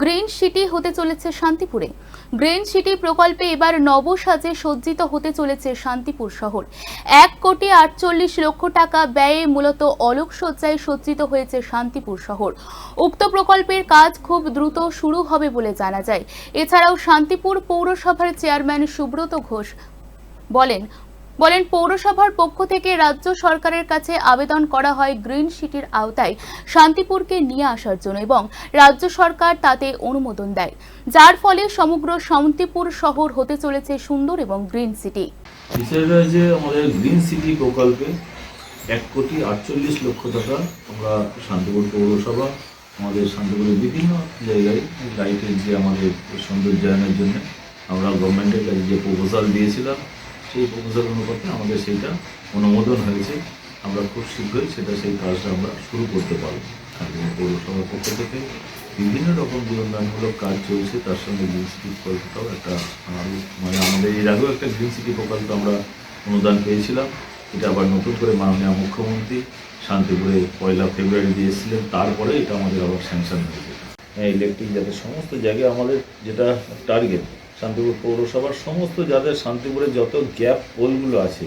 Green city হতে চলেছে শান্তিপুরে। গ্রিন সিটি প্রকল্পে এবার নবসাজে সজ্জিত হতে চলেছে শান্তিপুর শহর। এক কোটি আটচল্লিশ লক্ষ টাকা ব্যয়ে মূলত অলোকসজ্জায় সজ্জিত হয়েছে শান্তিপুর শহর। উক্ত প্রকল্পের কাজ খুব দ্রুত শুরু হবে বলে জানা যায়। এছাড়াও শান্তিপুর পৌরসভার চেয়ারম্যান সুব্রত ঘোষ বলেন বলেন, পৌরসভার পক্ষ থেকে রাজ্য সরকারের কাছে আবেদন করা হয় গ্রিন সিটির আওতায় শান্তিপুরকে নিয়ে আসার জন্য এবং রাজ্য সরকার তাতে অনুমোদন দেয়, যার ফলে সমগ্র শান্তিপুর শহর হতে চলেছে সুন্দর এবং গ্রিন সিটি। যে আমাদের গ্রিন সিটি প্রকল্পে এক কোটি আটচল্লিশ লক্ষ টাকা আমরা শান্তিপুর পৌরসভা, আমাদের শান্তিপুরের বিভিন্ন জায়গায় লাইটের যে আমাদের সৌন্দর্যায়নের জন্য আমরা গভর্নমেন্টের কাছে যে প্রপোজাল দিয়েছিলাম সেই অনুপাতে আমাদের সেইটা অনুমোদন হয়েছে। আমরা খুব শীঘ্রই সেটা সেই কাজটা আমরা শুরু করতে পারব। শান্তিপুর পৌরসভার পক্ষ থেকে বিভিন্ন রকম উন্নয়নমূলক কাজ চলছে, তার সঙ্গে গ্রিন সিটি প্রকল্পটাও একটা মানে আমাদের এর আগেও একটা গ্রিন সিটি প্রকল্প আমরা অনুদান পেয়েছিলাম। এটা আবার নতুন করে মাননীয় মুখ্যমন্ত্রী শান্তিপুরে পয়লা ফেব্রুয়ারি দিয়েছিলেন তারপরে এটা আমাদের আবার স্যাংশন হয়েছে। হ্যাঁ ইলেকট্রিক যাতে সমস্ত জায়গায় আমাদের যেটা টার্গেট শান্তিপুর পৌরসভার সমস্ত যাদের শান্তিপুরে যত গ্যাপ পোলগুলো আছে,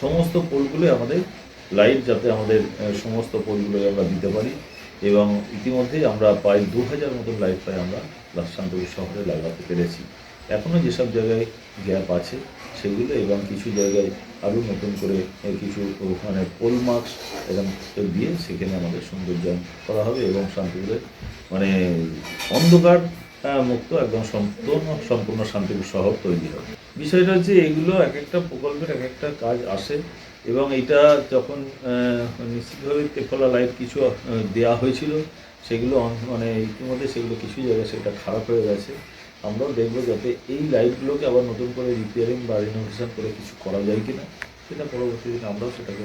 সমস্ত পোলগুলো আমাদের লাইট যাতে আমাদের সমস্ত পোলগুলো আমরা দিতে পারি এবং ইতিমধ্যেই আমরা প্রায় দু হাজার মতন লাইট প্রায় আমরা শান্তিপুর শহরে লাগাতে পেরেছি। এখনও যেসব জায়গায় গ্যাপ আছে সেগুলো এবং কিছু জায়গায় আরও নতুন করে কিছু ওখানে পোল মার্কস এরকম দিয়ে সেখানে আমাদের সৌন্দর্যায়ন করা হবে এবং শান্তিপুরে মানে অন্ধকার মুক্ত একদম সম্পূর্ণ সম্পূর্ণ শান্তিপুর শহর তৈরি হবে। বিষয়টা হচ্ছে এগুলো এক একটা প্রকল্পের এক একটা কাজ আসে এবং এটা যখন নিশ্চিতভাবে তেফলা লাইট কিছু দেয়া হয়েছিল, সেগুলো মানে ইতিমধ্যে সেগুলো কিছু জায়গায় সেটা খারাপ হয়ে গেছে। আমরাও দেখব যাতে এই লাইটগুলোকে আবার নতুন করে রিপেয়ারিং বা রিনোভেশন করে কিছু করা যায় কিনা, সেটা পরবর্তী দিনে আমরাও সেটাকে